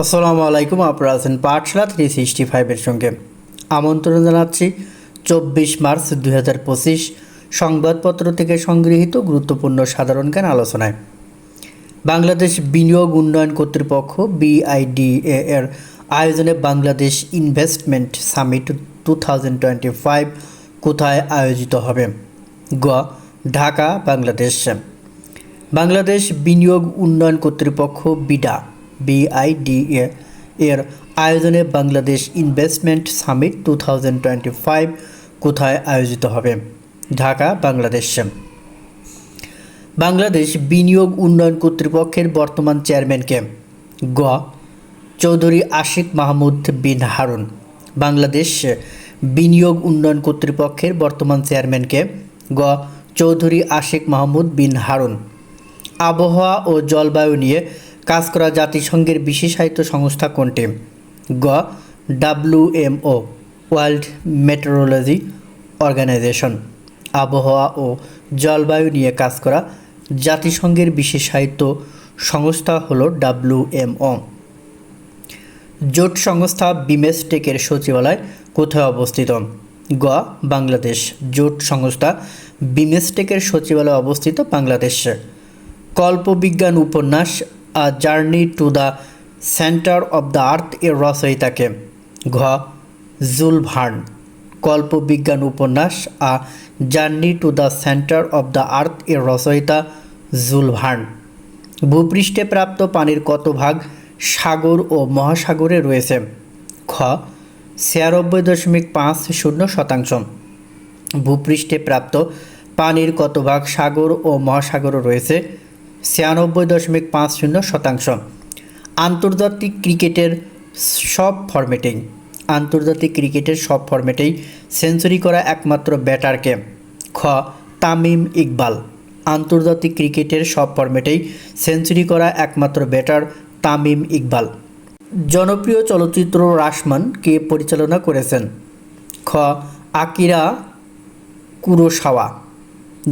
আসসালামু আলাইকুম, আপনারা আছেন পাঠশালা থ্রি সিক্সটি ফাইভের সঙ্গে। আমন্ত্রণ জানাচ্ছি চব্বিশ মার্চ দুই হাজার পঁচিশ সংবাদপত্র থেকে সংগৃহীত গুরুত্বপূর্ণ সাধারণ জ্ঞান আলোচনায়। বাংলাদেশ বিনিয়োগ উন্নয়ন কর্তৃপক্ষ বিআইডিএ এর আয়োজনে Bangladesh investment summit two thousand twenty five কোথায় আয়োজিত হবে? গ. ঢাকা, বাংলাদেশ। বাংলাদেশ বিনিয়োগ উন্নয়ন কর্তৃপক্ষ, বিডা। বিআইডিএ এর আয়োজনে Bangladesh investment summit two thousand twenty five কোথায় আয়োজিত হবে? ঢাকা, বাংলাদেশ। বাংলাদেশ বিনিয়োগ উন্নয়ন কর্তৃপক্ষের বর্তমান চেয়ারম্যানকে। গ. চৌধুরী আশিক মাহমুদ বিন হারুন, বাংলাদেশ বিনিয়োগ উন্নয়ন কর্তৃপক্ষের বর্তমান চেয়ারম্যানকে। গ. চৌধুরী আশিক মাহমুদ বিন হারুন, আবহাওয়া ও জলবায়ু নিয়ে কাজ করা জাতিসংঘের বিশেষায়িত সংস্থা কোনটি? গ. WMO world metrology organisation. আবহাওয়া ও জলবায়ু নিয়ে কাজ করা জাতিসংঘের বিশেষায়িত সংস্থা হল ডাব্লিউএমও জোট সংস্থা বিমেসটেকের সচিবালয় কোথায় অবস্থিত? গ. বাংলাদেশ। জোট সংস্থা বিমেসটেকের সচিবালয় অবস্থিত বাংলাদেশে। কল্পবিজ্ঞান উপন্যাস a journey to the centre of the earth এর রচয়িতাকে ঘ জুল ভার্ন কল্পবিজ্ঞান উপন্যাস। A, journey to the centre of the earth এর রচয়িতা জুল ভার্ন ভূপৃষ্ঠে প্রাপ্ত পানির কত ভাগ সাগর ও মহাসাগরে রয়েছে? খ, ছিয়ানব্বই দশমিক পাঁচ শূন্য শতাংশ। ভূপৃষ্ঠে প্রাপ্ত পানির কত ভাগ সাগর ও মহাসাগরও রয়েছে? ছিয়ানব্বই দশমিক পাঁচ শূন্য শতাংশ। আন্তর্জাতিক ক্রিকেটের সব ফরম্যাটেই, আন্তর্জাতিক ক্রিকেটের সব ফরম্যাটেই সেঞ্চুরি করা একমাত্র ব্যাটারকে খ, তামিম ইকবাল। আন্তর্জাতিক ক্রিকেটের সব ফরম্যাটেই সেঞ্চুরি করা একমাত্র ব্যাটার তামিম ইকবাল। জনপ্রিয় চলচ্চিত্র রাসমান কে পরিচালনা করেছেন? খ, আকিরা কুরোসাওয়া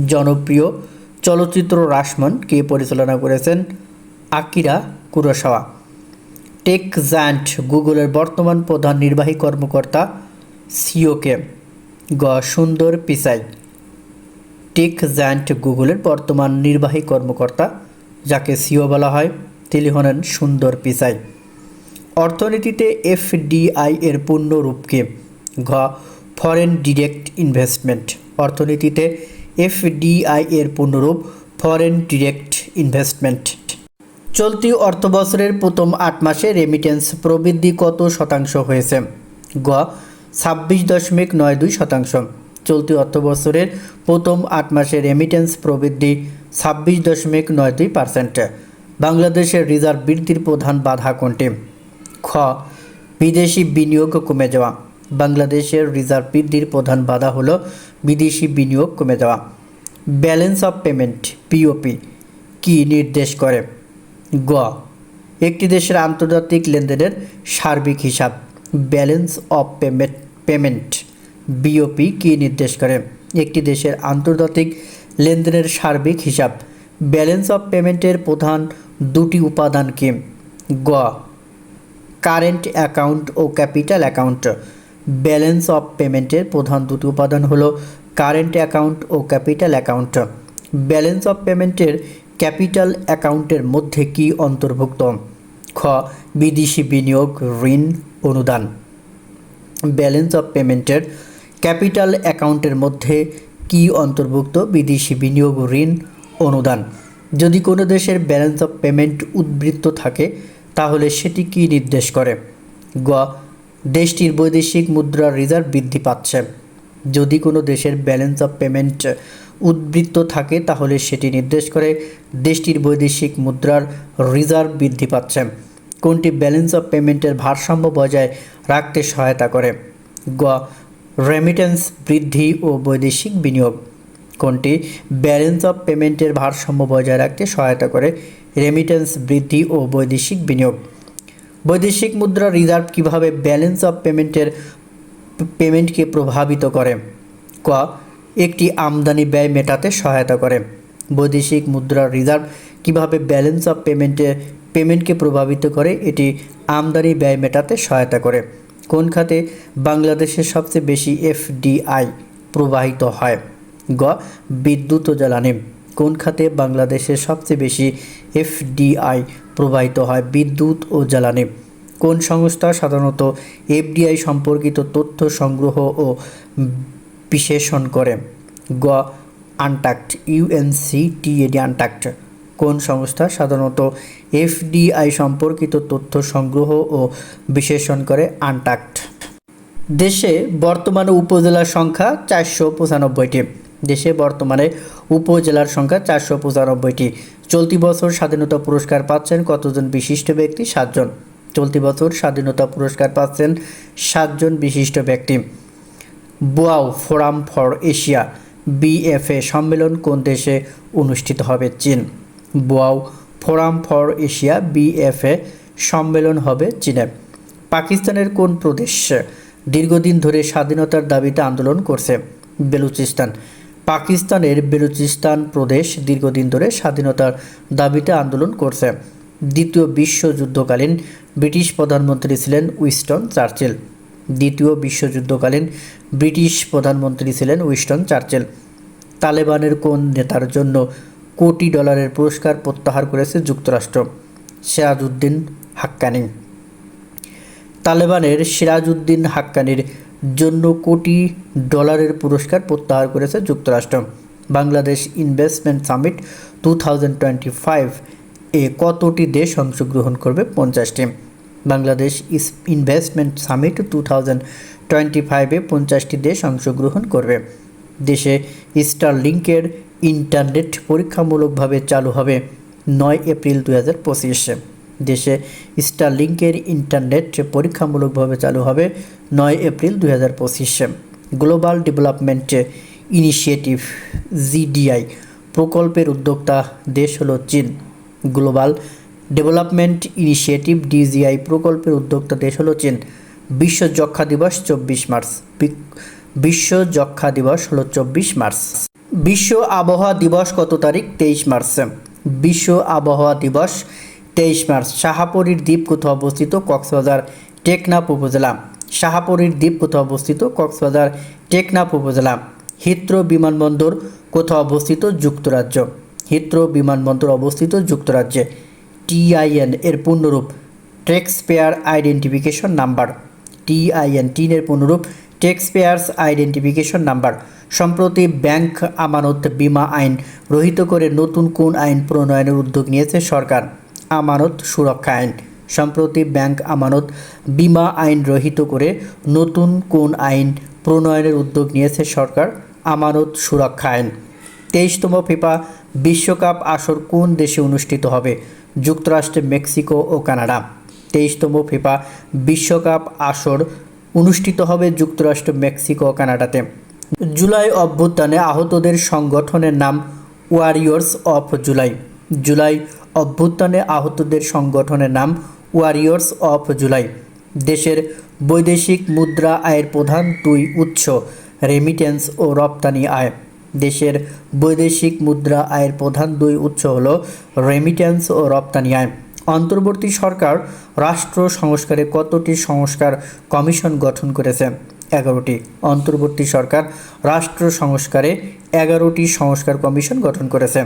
জনপ্রিয় চলচ্চিত্র রাসমান কে পরিচালনা করেছেন? আকিরা কুরোসাওয়া টেক জায়ান্ট গুগলের বর্তমান প্রধান নির্বাহী কর্মকর্তা সিওকে। গ. সুন্দর পিসাই। টেক জায়ান্ট গুগলের বর্তমান নির্বাহী কর্মকর্তা, যাকে সিও বলা হয়, তিনি হলেন সুন্দর পিসাই। অর্থনীতিতে এফডিআই এর পূর্ণ রূপকে ঘ. Foreign direct investment. অর্থনীতিতে এফডিআই এর পূর্ণরূপ ফরেন ডিরেক্ট ইনভেস্টমেন্ট চলতি অর্থবছরের প্রথম আট মাসে রেমিটেন্স প্রবৃদ্ধি কত শতাংশ হয়েছে? গ, ছাব্বিশ দশমিক নয় দুই শতাংশ। চলতি অর্থবছরের প্রথম আট মাসে রেমিটেন্স প্রবৃদ্ধি ছাব্বিশ দশমিক নয় দুই পার্সেন্ট বাংলাদেশের রিজার্ভ বৃদ্ধির প্রধান বাধা কোনটি? খ, বিদেশি বিনিয়োগ কমে যাওয়া। বাংলাদেশের রিজার্ভ বৃদ্ধির প্রধান বাধা হলো বিদেশি বিনিয়োগ কমে যাওয়া ব্যালেন্স অফ পেমেন্ট পিওপি কি নির্দেশ করে? গ, একটি দেশের আন্তর্জাতিক লেনদেনের সার্বিক হিসাব, balance of payment payment BOP কি নির্দেশ করে? একটি দেশের আন্তর্জাতিক লেনদেনের সার্বিক হিসাব, ব্যালেন্স অফ পেমেন্টের প্রধান দুটি উপাদান কি? গ, কারেন্ট অ্যাকাউন্ট ও ক্যাপিটাল অ্যাকাউন্ট। ব্যালেন্স অফ পেমেন্টের প্রধান দুটি উপাদান হলো কারেন্ট অ্যাকাউন্ট ও ক্যাপিটাল অ্যাকাউন্ট ব্যালেন্স অফ পেমেন্টের ক্যাপিটাল অ্যাকাউন্টের মধ্যে কি অন্তর্ভুক্ত? খ, বিদেশি বিনিয়োগ, ঋণ, অনুদান। ব্যালেন্স অফ পেমেন্টের ক্যাপিটাল অ্যাকাউন্টের মধ্যে কি অন্তর্ভুক্ত? বিদেশি বিনিয়োগ, ঋণ, অনুদান। যদি কোনো দেশের ব্যালেন্স অফ পেমেন্ট উদ্বৃত্ত থাকে, তাহলে সেটি কি নির্দেশ করে? গ দেশটির বৈদেশিক মুদ্রার রিজার্ভ বৃদ্ধি পাচ্ছে। যদি কোনো দেশের ব্যালেন্স অফ পেমেন্ট উদ্বৃত্ত থাকে, তাহলে সেটি নির্দেশ করে দেশটির বৈদেশিক মুদ্রার রিজার্ভ বৃদ্ধি পাচ্ছে। কোনটি ব্যালেন্স অফ পেমেন্টের ভারসাম্য বজায় রাখতে সহায়তা করে? গ রেমিটেন্স বৃদ্ধি ও বৈদেশিক বিনিয়োগ। কোনটি ব্যালেন্স অফ পেমেন্টের ভারসাম্য বজায় রাখতে সহায়তা করে? রেমিটেন্স বৃদ্ধি ও বৈদেশিক বিনিয়োগ। বৈদেশিক মুদ্রা রিজার্ভ কীভাবে ব্যালেন্স অফ পেমেন্টের পেমেন্টকে প্রভাবিত করে? ক, একটি আমদানি ব্যয় মেটাতে সহায়তা করে। বৈদেশিক মুদ্রার রিজার্ভ কীভাবে ব্যালেন্স অফ পেমেন্টে, পেমেন্টকে প্রভাবিত করে, এটি আমদানি ব্যয় মেটাতে সহায়তা করে। কোন খাতে বাংলাদেশের সবচেয়ে বেশি এফডিআই প্রবাহিত হয়? গ, বিদ্যুৎ জ্বালানি। কোন খাতে বাংলাদেশে সবচেয়ে বেশি এফডিআই প্রবাহিত হয়, বিদ্যুৎ ও জ্বালানি? কোন সংস্থা সাধারণত এফডিআই সম্পর্কিত তথ্য সংগ্রহ ও বিশেষণ করে? গ আনটাক্ট ইউএনসি টিএডি আনটাক্ট কোন সংস্থা সাধারণত এফডিআই সম্পর্কিত তথ্য সংগ্রহ ও বিশেষণ করে? আনটাক্ট দেশে বর্তমানে উপজেলার সংখ্যা চারশো পঁচানব্বইটি। দেশে বর্তমানে উপজেলার সংখ্যা চারশো পঁচানব্বইটি। চলতি বছর স্বাধীনতা পুরস্কার পাচ্ছেন কতজন বিশিষ্ট ব্যক্তি? সাতজন। চলতি বছর স্বাধীনতা পুরস্কার পাচ্ছেন সাতজন বিশিষ্ট ব্যক্তি। Boao forum for Asia, BFA সম্মেলন কোন দেশে অনুষ্ঠিত হবে? চীন। Boao forum for Asia, BFA সম্মেলন হবে চীনে। পাকিস্তানের কোন প্রদেশ দীর্ঘদিন ধরে স্বাধীনতার দাবিতে আন্দোলন করছে? বেলুচিস্তান। পাকিস্তানের বেলুচিস্তান প্রদেশ দীর্ঘদিন ধরে স্বাধীনতার দাবিতে আন্দোলন করছে। দ্বিতীয় বিশ্বযুদ্ধকালীন ব্রিটিশ প্রধানমন্ত্রী ছিলেন উইস্টন চার্চিল। দ্বিতীয় বিশ্বযুদ্ধকালীন ব্রিটিশ প্রধানমন্ত্রী ছিলেন উইস্টন চার্চিল। তালেবানের কোন নেতার জন্য কোটি ডলারের পুরস্কার প্রত্যাহার করেছে যুক্তরাষ্ট্র? সিরাজউদ্দিন হাক্কানি। তালেবানের সিরাজউদ্দিন হাক্কানির জন্য কোটি ডলারের পুরস্কার প্রত্যাহার করেছে যুক্তরাষ্ট্র। Bangladesh investment summit two thousand twenty five এ কতটি দেশ অংশগ্রহণ করবে পঞ্চাশটি? Bangladesh investment summit two thousand twenty ফাইভে পঞ্চাশটি দেশ অংশগ্রহণ করবে। দেশে স্টারলিংকের ইন্টারনেট পরীক্ষামূলকভাবে চালু হবে নয় এপ্রিল দু হাজার পঁচিশে। দেশে স্টারলিংকের ইন্টারনেট পরীক্ষামূলকভাবে চালু হবে নয় এপ্রিল দু হাজার গ্লোবাল ডেভেলপমেন্ট ইনিশিয়েটিভ জিডিআই প্রকল্পের উদ্যোক্তা দেশ হলো চীন। গ্লোবাল ডেভেলপমেন্ট ইনিশিয়েটিভ ডিজিআই প্রকল্পের উদ্যোক্তা দেশ হলো চীন। বিশ্ব যক্ষা দিবস চব্বিশ মার্চ। বিশ্ব যক্ষা দিবস হলো চব্বিশ মার্চ। বিশ্ব আবহাওয়া দিবস কত তারিখ? তেইশ মার্চ। বিশ্ব আবহাওয়া দিবস তেইশ মার্চ শাহাপরীর দ্বীপ কোথাও অবস্থিত কক্সবাজার টেকনাফ উপজেলা। শাহাপরীর দ্বীপ কোথাও অবস্থিত কক্সবাজার টেকনাফ উপজেলা। হিত্রো বিমানবন্দর কোথাও অবস্থিত? যুক্তরাজ্য। হিত্রো বিমানবন্দর অবস্থিত যুক্তরাজ্যে। টিআইএন এর পূর্ণরূপ tax payer identification number. TIN টিনের পূর্ণরূপ ট্যাক্স পেয়ার্স আইডেন্টিফিকেশন নাম্বার। সম্প্রতি ব্যাংক আমানত বীমা আইন রহিত করে নতুন কোন আইন প্রণয়নের উদ্যোগ নিয়েছে সরকার? আমানত সুরক্ষা আইন। সম্প্রতি ব্যাংক আমানত বীমা আইন রহিত করে নতুন কোন আইন প্রণয়নের উদ্যোগ নিয়েছে সরকার? আমানত সুরক্ষা আইন। তেইশতম ফিফা বিশ্বকাপ আসর কোন দেশে অনুষ্ঠিত হবে? যুক্তরাষ্ট্রে, মেক্সিকো ও কানাডা। তেইশতম ফিফা বিশ্বকাপ আসর অনুষ্ঠিত হবে যুক্তরাষ্ট্র, মেক্সিকো কানাডাতে। জুলাই অভ্যুত্থানে আহতদের সংগঠনের নাম ওয়ারিয়র্স অফ জুলাই। জুলাই অভ্যুত্থানে আহতদের সংগঠনের নাম ওয়ারিয়র্স অফ জুলাই দেশের বৈদেশিক মুদ্রা আয়ের প্রধান দুই উৎস রেমিটেন্স ও রপ্তানি আয়। দেশের বৈদেশিক মুদ্রা আয়ের প্রধান দুই উৎস হল রেমিটেন্স ও রপ্তানি আয়। অন্তর্বর্তী সরকার রাষ্ট্র সংস্কারে কতটি সংস্কার কমিশন গঠন করেছে? এগারোটি। অন্তর্বর্তী সরকার রাষ্ট্র সংস্কারে এগারোটি সংস্কার কমিশন গঠন করেছে।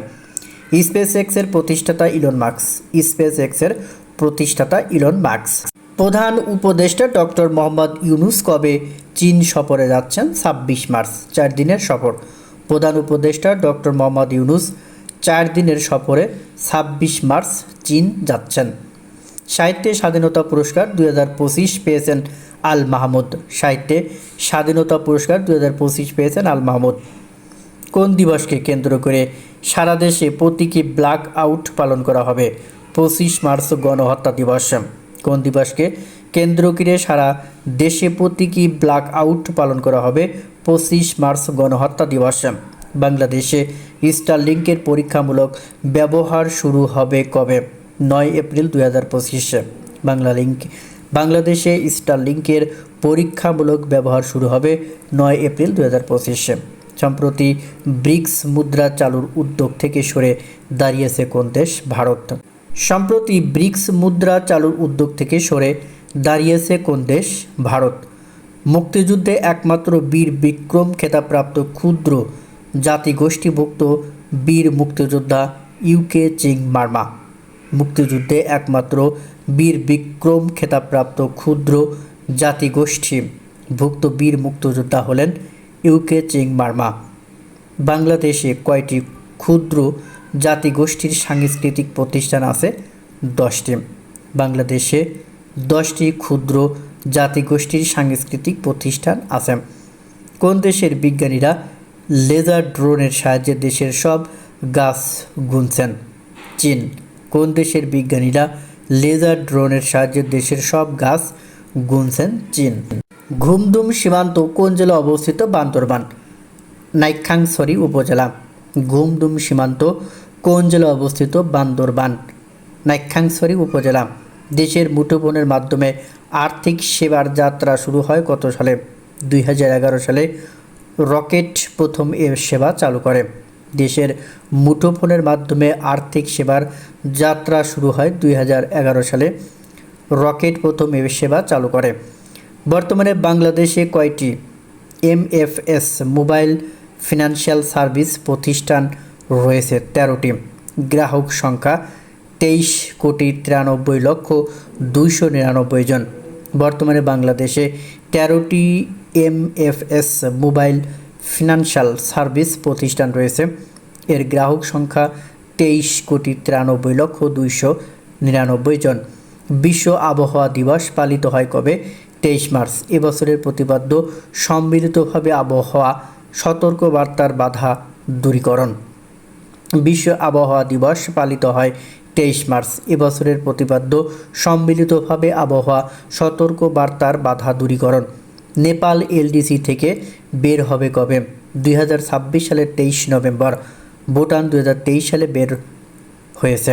স্পেস এক্সের প্রতিষ্ঠাতা ইলন মার্কস। স্পেস এক্সের প্রতিষ্ঠাতা ইলন মার্কস। প্রধান উপদেষ্টা ডক্টর মোহাম্মদ ইউনুস কবে চীন সফরে যাচ্ছেন? ছাব্বিশ মার্চ, চার দিনের সফর। প্রধান উপদেষ্টা ডক্টর মোহাম্মদ ইউনুস চার দিনের সফরে ছাব্বিশ মার্চ চীন যাচ্ছেন। সাহিত্যে স্বাধীনতা পুরস্কার দুই হাজার পঁচিশ পেয়েছেন আল মাহমুদ। সাহিত্যে স্বাধীনতা পুরস্কার দুই হাজার পঁচিশ পেয়েছেন আল মাহমুদ। কোন দিবসকে কেন্দ্র করে সারা দেশে প্রতীকী ব্ল্যাক আউট পালন করা হবে? পঁচিশ মার্চ গণহত্যা দিবস। কোন দিবসকে কেন্দ্র করে সারা দেশে প্রতীকী ব্ল্যাক আউট পালন করা হবে? পঁচিশ মার্চ গণহত্যা দিবস। বাংলাদেশে স্টারলিংকের পরীক্ষামূলক ব্যবহার শুরু হবে কবে? নয় এপ্রিল দুই হাজার পঁচিশে। বাংলা লিঙ্ক বাংলাদেশে স্টারলিংকের পরীক্ষামূলক ব্যবহার শুরু হবে নয় এপ্রিল দুই হাজার পঁচিশে। সম্প্রতি ব্রিক্স মুদ্রা চালুর উদ্যোগ থেকে সরে দাঁড়িয়েছে কোন দেশ? ভারত। সম্প্রতি ব্রিক্স মুদ্রা চালুর উদ্যোগ থেকে সরে দাঁড়িয়েছে কোন দেশ? ভারত। মুক্তিযুদ্ধে একমাত্র বীর বিক্রম খেতাবপ্রাপ্ত ক্ষুদ্র জাতিগোষ্ঠীভুক্ত বীর মুক্তিযোদ্ধা ইউকে চিং মার্মা। মুক্তিযুদ্ধে একমাত্র বীর বিক্রম খেতাবপ্রাপ্ত ক্ষুদ্র জাতিগোষ্ঠী ভুক্ত বীর মুক্তিযোদ্ধা হলেন ইউকে চিং মার্মা। বাংলাদেশে কয়টি ক্ষুদ্র জাতিগোষ্ঠীর সাংস্কৃতিক প্রতিষ্ঠান আছে? দশটি। বাংলাদেশে দশটি ক্ষুদ্র জাতিগোষ্ঠীর সাংস্কৃতিক প্রতিষ্ঠান আছে। কোন দেশের বিজ্ঞানীরা লেজার ড্রোনের সাহায্যে দেশের সব গাছ গুনছেন? চীন। কোন দেশের বিজ্ঞানীরা লেজার ড্রোনের সাহায্যে দেশের সব গাছ গুনছেন? চীন। ঘুমদুম সীমান্ত কোন জেলা অবস্থিত? বান্দরবান। নাইখাংছড়ি উপজেলা। ঘুমদুম সীমান্ত কোন জেলা অবস্থিত? বান্দরবান। নাইখাংছড়ি উপজেলা। দেশের মুঠোফোনের মাধ্যমে আর্থিক সেবার যাত্রা শুরু হয় কত সালে? দুই হাজার এগারো সালে রকেট প্রথম এ সেবা চালু করে। দেশের মুঠোফোনের মাধ্যমে আর্থিক সেবার যাত্রা শুরু হয় দুই হাজার এগারো সালে। রকেট প্রথম এ সেবা চালু করে। বর্তমানে বাংলাদেশে কয়টি এমএফএস মোবাইল ফিনান্সিয়াল সার্ভিস প্রতিষ্ঠান রয়েছে? তেরোটি। গ্রাহক সংখ্যা তেইশ কোটি তিরানব্বই লক্ষ দুইশো নিরানব্বই জন। বর্তমানে বাংলাদেশে তেরোটি এমএফএস মোবাইল ফিনান্সিয়াল সার্ভিস প্রতিষ্ঠান রয়েছে। এর গ্রাহক সংখ্যা তেইশ কোটি তিরানব্বই লক্ষ দুইশো নিরানব্বই জন। বিশ্ব আবহাওয়া দিবস পালিত হয় কবে? তেইশ মার্চ এবছরের প্রতিপাদ্য সম্মিলিতভাবে আবহাওয়া সতর্কবার্তার বাধা দূরীকরণ। বিশ্ব আবহাওয়া দিবস পালিত হয় তেইশ মার্চ এবছরের প্রতিপাদ্য সম্মিলিতভাবে আবহাওয়া সতর্ক বার্তার বাধা দূরীকরণ। নেপাল এলডিসি থেকে বের হবে কবে? দুই হাজার ছাব্বিশ সালের তেইশ নভেম্বর। ভুটান দুই হাজার তেইশ সালে বের হয়েছে।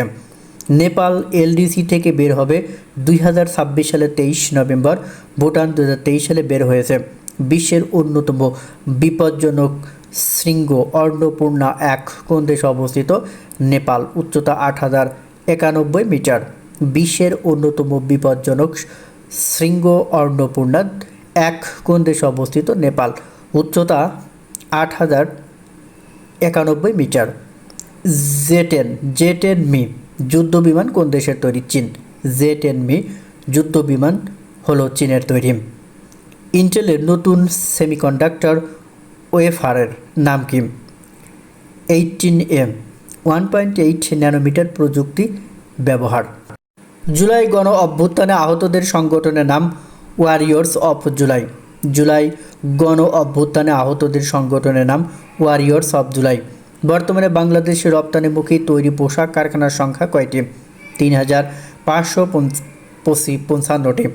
নেপাল এলডিসি থেকে বের হবে দুই সালের তেইশ নভেম্বর, ভুটান দু হাজার তেইশ সালে বের হয়েছে। বিশ্বের অন্যতম বিপজ্জনক শৃঙ্গ অন্নপূর্ণা এক কোন দেশে অবস্থিত? নেপাল, উচ্চতা আট হাজার একানব্বই মিটার। বিশ্বের অন্যতম বিপজ্জনক শৃঙ্গ অন্নপূর্ণা এক কোন দেশে অবস্থিত? নেপাল, উচ্চতা আট হাজার একানব্বই মিটার। জেটেন জেটেন মি। যুদ্ধ বিমান কোন দেশের তৈরি? চীন। জে টেন মি যুদ্ধ বিমান হলো চীনের তৈরি। ইন্টেলের নতুন সেমিকন্ডাক্টর ওয়েফারের নাম কি? Eighteen M one point eight nanometre প্রযুক্তি ব্যবহার। জুলাই গণ অভ্যুত্থানে আহতদের সংগঠনের নাম ওয়ারিয়র্স অফ জুলাই জুলাই গণ অভ্যুত্থানে আহতদের সংগঠনের নাম ওয়ারিয়র্স অফ জুলাই বর্তমানে বাংলাদেশে রপ্তানিমুখী তৈরি পোশাক কারখানার সংখ্যা কয়টি? তিন হাজার পাঁচশো পঁচি পঞ্চান্নটি।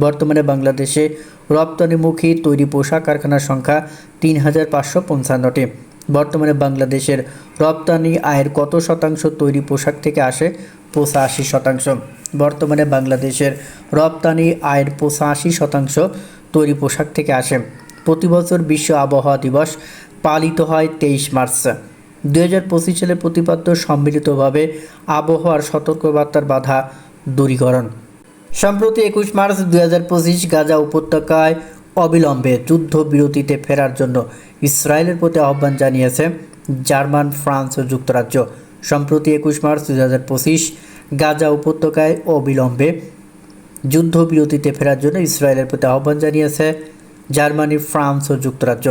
বর্তমানে বাংলাদেশে রপ্তানিমুখী তৈরি পোশাক কারখানার সংখ্যা তিন হাজার পাঁচশো পঞ্চান্নটি। বর্তমানে বাংলাদেশের রপ্তানি আয়ের কত শতাংশ তৈরি পোশাক থেকে আসে? পঁচাশি শতাংশ। বর্তমানে বাংলাদেশের রপ্তানি আয়ের পঁচাশি শতাংশ তৈরি পোশাক থেকে আসে। প্রতি বছর বিশ্ব আবহাওয়া দিবস পালিত হয় তেইশ মার্চ। দুই হাজার পঁচিশ সালের প্রতিপাদ্য সম্মিলিতভাবে আবহাওয়ার সতর্কবার্তার বাধা দূরীকরণ। সম্প্রতি একুশ মার্চ দুই হাজার পঁচিশ গাজা উপত্যকায় অবিলম্বে যুদ্ধবিরতিতে ফেরার জন্য ইসরায়েলের প্রতি আহ্বান জানিয়েছে জার্মান, ফ্রান্স ও যুক্তরাজ্য। সম্প্রতি একুশ মার্চ দুই হাজার পঁচিশ গাজা উপত্যকায় অবিলম্বে যুদ্ধবিরতিতে ফেরার জন্য ইসরায়েলের প্রতি আহ্বান জানিয়েছে জার্মানি, ফ্রান্স ও যুক্তরাজ্য।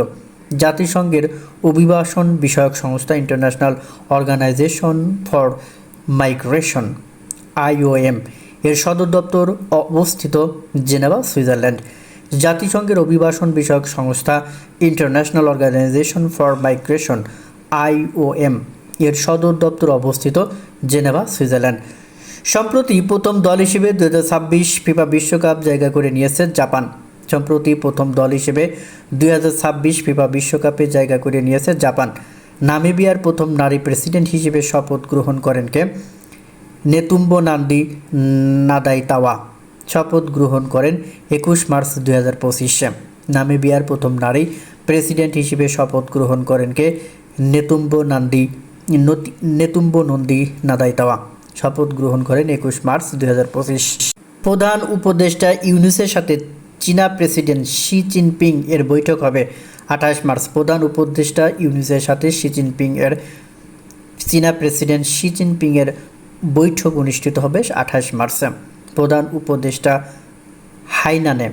জাতিসংঘের অভিবাসন বিষয়ক সংস্থা international organisation for migration, IOM, এর সদর দপ্তর অবস্থিত জেনেভা, সুইজারল্যান্ড। জাতিসংঘের অভিবাসন বিষয়ক সংস্থা international organisation for migration, IOM, এর সদর দপ্তর অবস্থিত জেনেভা, সুইজারল্যান্ড। সম্প্রতি প্রথম দল হিসেবে দু হাজার ছাব্বিশ ফিফা বিশ্বকাপ জায়গা করে নিয়েছে জাপান। সম্প্রতি প্রথম দল হিসেবে দুই হাজার ছাব্বিশ ফিফা বিশ্বকাপে জায়গা করে নিয়েছে জাপান। নামিবিয়ার প্রথম নারী প্রেসিডেন্ট হিসেবে শপথ গ্রহণ করেন কে? নেতুম্ব নান্দি নাদাইতাওয়া। শপথ গ্রহণ করেন একুশ মার্চ দুই হাজার পঁচিশে। নামিবিয়ার প্রথম নারী প্রেসিডেন্ট হিসেবে শপথ গ্রহণ করেন কে? নেতুম্ব নান্দি নতি- নেতুম্ব নন্দী নাদাইতাওয়া। শপথ গ্রহণ করেন একুশ মার্চ দুই হাজার পঁচিশ। প্রধান উপদেষ্টা ইউনুসের সাথে চীনা প্রেসিডেন্ট শি জিনপিং এর বৈঠক হবে। আঠাশ মার্চ প্রধান উপদেষ্টা ইউনিসের সাথে শি জিনপিং এর চীনা প্রেসিডেন্ট শি জিনপিং এর বৈঠক অনুষ্ঠিত হবে আঠাশ মার্চে। প্রধান উপদেষ্টা হাইনানে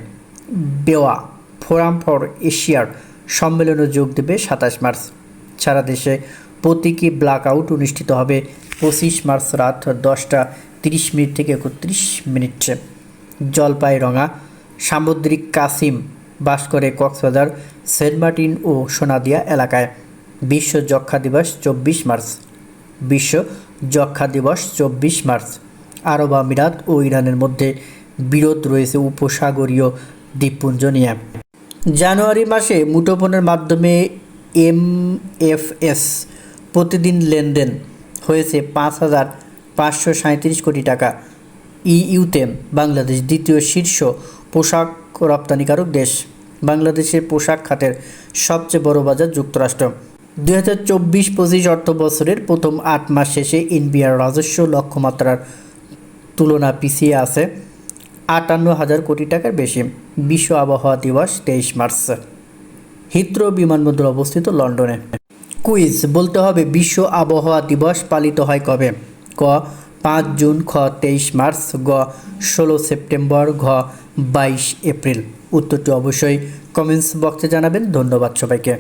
বেওয়া ফোরাম ফর এশিয়ার সম্মেলনে যোগ দেবে সাতাশ মার্চ। সারা দেশে প্রতীকী ব্ল্যাক আউট অনুষ্ঠিত হবে পঁচিশ মার্চ রাত দশটা তিরিশ মিনিট থেকে একত্রিশ মিনিট। জলপাইরঙা সামুদ্রিক কাসিম বাস করে কক্সবাজার, সেন্ট মার্টিন ও সোনাদিয়া এলাকায়। বিশ্ব যক্ষা দিবস চব্বিশ মার্চ। বিশ্ব যক্ষা দিবস চব্বিশ মার্চ। আরব আমিরাত ও ইরানের মধ্যে বিরোধ রয়েছে উপসাগরীয় দ্বীপপুঞ্জ নিয়ে। জানুয়ারি মাসে মুঠোফোনের মাধ্যমে এমএফএস প্রতিদিন লেনদেন হয়েছে পাঁচ হাজার পাঁচশো সাঁত্রিশ কোটি টাকা। ইইউতে বাংলাদেশ দ্বিতীয় শীর্ষ পোশাক রপ্তানিকারক দেশ। বাংলাদেশের পোশাক খাতের সবচেয়ে বড় বাজার যুক্তরাষ্ট্র। দুই হাজার চব্বিশ পঁচিশ অর্থ বছরের প্রথম আট মাস শেষে এনবিআর রাজস্ব লক্ষ্যমাত্রার তুলনা পিছিয়ে আছে আটান্ন হাজার কোটি টাকার বেশি। বিশ্ব আবহাওয়া দিবস তেইশ মার্চ। হিথ্রো বিমানবন্দর অবস্থিত লন্ডনে। কুইজ, বলতে হবে বিশ্ব আবহাওয়া দিবস পালিত হয় কবে? ক, পাঁচ জুন, খ, তেইশ মার্চ, গ, ষোলো সেপ্টেম্বর, ঘ বাইশ এপ্রিল। উত্তরটি অবশ্যই কমেন্টস বক্সে জানাবেন। ধন্যবাদ সবাইকে।